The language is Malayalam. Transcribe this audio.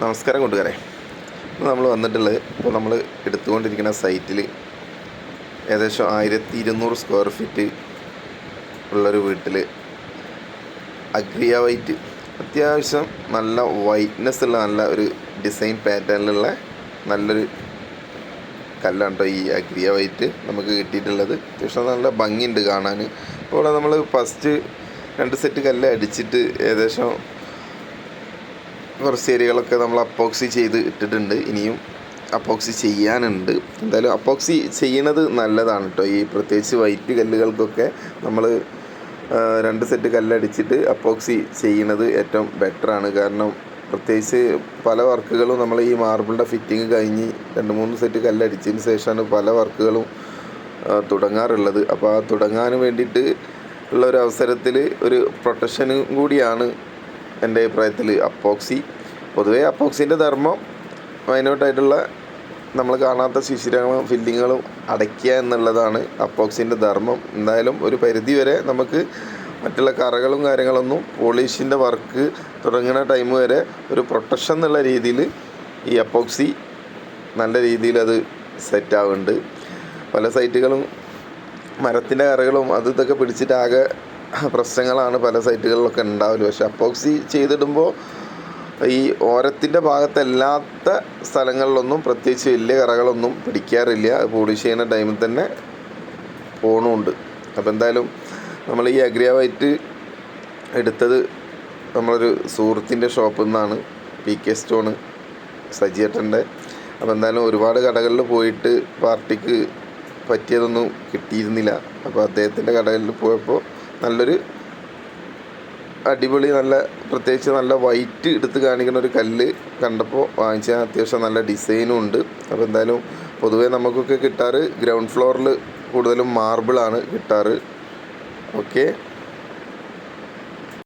നമസ്കാരം കൂട്ടുകാരെ. നമ്മൾ വന്നിട്ടുള്ളത് ഇപ്പോൾ നമ്മൾ എടുത്തുകൊണ്ടിരിക്കുന്ന സൈറ്റിൽ ഏകദേശം ആയിരത്തി ഇരുന്നൂറ് സ്ക്വയർ ഫീറ്റ് ഉള്ളൊരു വീട്ടിൽ അഗ്രിയ വൈറ്റ് അത്യാവശ്യം നല്ല വൈറ്റ്നെസ് ഉള്ള നല്ല ഒരു ഡിസൈൻ പാറ്റേണിലുള്ള നല്ലൊരു കല്ലാണ് കേട്ടോ ഈ അഗ്രിയ വൈറ്റ് നമുക്ക് കിട്ടിയിട്ടുള്ളത്. അത്യാവശ്യം നല്ല ഭംഗിയുണ്ട് കാണാൻ ഇപ്പോൾ ഇവിടെ നമ്മൾ ഫസ്റ്റ് രണ്ട് സെറ്റ് കല്ല് അടിച്ചിട്ട് ഏകദേശം കുറച്ച് ഏരിയകളൊക്കെ നമ്മൾ അപ്പോക്സി ചെയ്ത് ഇട്ടിട്ടുണ്ട്. ഇനിയും അപ്പോക്സി ചെയ്യാനുണ്ട്. എന്തായാലും അപ്പോക്സി ചെയ്യണത് നല്ലതാണ് കേട്ടോ ഈ പ്രത്യേകിച്ച് വൈറ്റ് കല്ലുകൾക്കൊക്കെ നമ്മൾ രണ്ട് സെറ്റ് കല്ലടിച്ചിട്ട് അപ്പോക്സി ചെയ്യണത് ഏറ്റവും ബെറ്ററാണ്. കാരണം പ്രത്യേകിച്ച് പല വർക്കുകളും നമ്മൾ ഈ മാർബിളിന്റെ ഫിറ്റിങ് കഴിഞ്ഞ് രണ്ട് മൂന്ന് സെറ്റ് കല്ലടിച്ചതിന് ശേഷമാണ് പല വർക്കുകളും തുടങ്ങാറുള്ളത്. അപ്പോൾ ആ തുടങ്ങാൻ വേണ്ടിയിട്ട് ഉള്ള ഒരു അവസരത്തിൽ ഒരു പ്രൊട്ടക്ഷനും കൂടിയാണ് എന്റെ അഭിപ്രായത്തിൽ അപ്പോക്സി. പൊതുവേ അപ്പോക്സിന്റെ ധർമ്മം മൈനോട്ടായിട്ടുള്ള നമ്മൾ കാണാത്ത ശിശിരങ്ങളും ഫില്ലിങ്ങുകളും അടയ്ക്കുക എന്നുള്ളതാണ് അപ്പോക്സിന്റെ ധർമ്മം. എന്തായാലും ഒരു പരിധി വരെ നമുക്ക് മറ്റുള്ള കറകളും കാര്യങ്ങളൊന്നും പോളിഷിന്റെ വർക്ക് തുടങ്ങുന്ന ടൈം വരെ ഒരു പ്രൊട്ടക്ഷൻ എന്നുള്ള രീതിയിൽ ഈ അപ്പോക്സി നല്ല രീതിയിൽ അത് സെറ്റാവുന്നുണ്ട് പല സൈറ്റുകളും മരത്തിന്റെ കറകളും അത് ഇതൊക്കെ പിടിച്ചിട്ട് ആകെ പ്രശ്നങ്ങളാണ് പല സൈറ്റുകളിലൊക്കെ ഉണ്ടാവൽ. പക്ഷെ അപ്പോക്സി ചെയ്തിടുമ്പോൾ ഈ ഓരത്തിന്റെ ഭാഗത്തല്ലാത്ത സ്ഥലങ്ങളിലൊന്നും പ്രത്യേകിച്ച് വലിയ കറകളൊന്നും പിടിക്കാറില്ല. പോളിഷ് ചെയ്യുന്ന ടൈമിൽ തന്നെ പോണുണ്ട്. അപ്പോൾ എന്തായാലും നമ്മൾ ഈ അഗ്രിയ വൈറ്റ് എടുത്തത് നമ്മളൊരു സുഹൃത്തിന്റെ ഷോപ്പിൽ നിന്നാണ്. പി കെ സ്റ്റോണ് സജിയേട്ടന്റെ. അപ്പോൾ എന്തായാലും ഒരുപാട് കടകളിൽ പോയിട്ട് പാർട്ടിക്ക് പറ്റിയതൊന്നും കിട്ടിയിരുന്നില്ല. അപ്പോൾ അദ്ദേഹത്തിന്റെ കടകളിൽ പോയപ്പോൾ നല്ലൊരു അടിപൊളി നല്ല പ്രത്യേകിച്ച് നല്ല വൈറ്റ് എടുത്ത് കാണിക്കുന്ന ഒരു കല്ല് കണ്ടപ്പോൾ വാങ്ങിച്ചാൽ അത്യാവശ്യം നല്ല ഡിസൈനും ഉണ്ട്. അപ്പോൾ എന്തായാലും പൊതുവേ നമുക്കൊക്കെ കിട്ടാറ് ഗ്രൗണ്ട് ഫ്ലോറിൽ കൂടുതലും മാർബിളാണ് കിട്ടാറ്. ഓക്കെ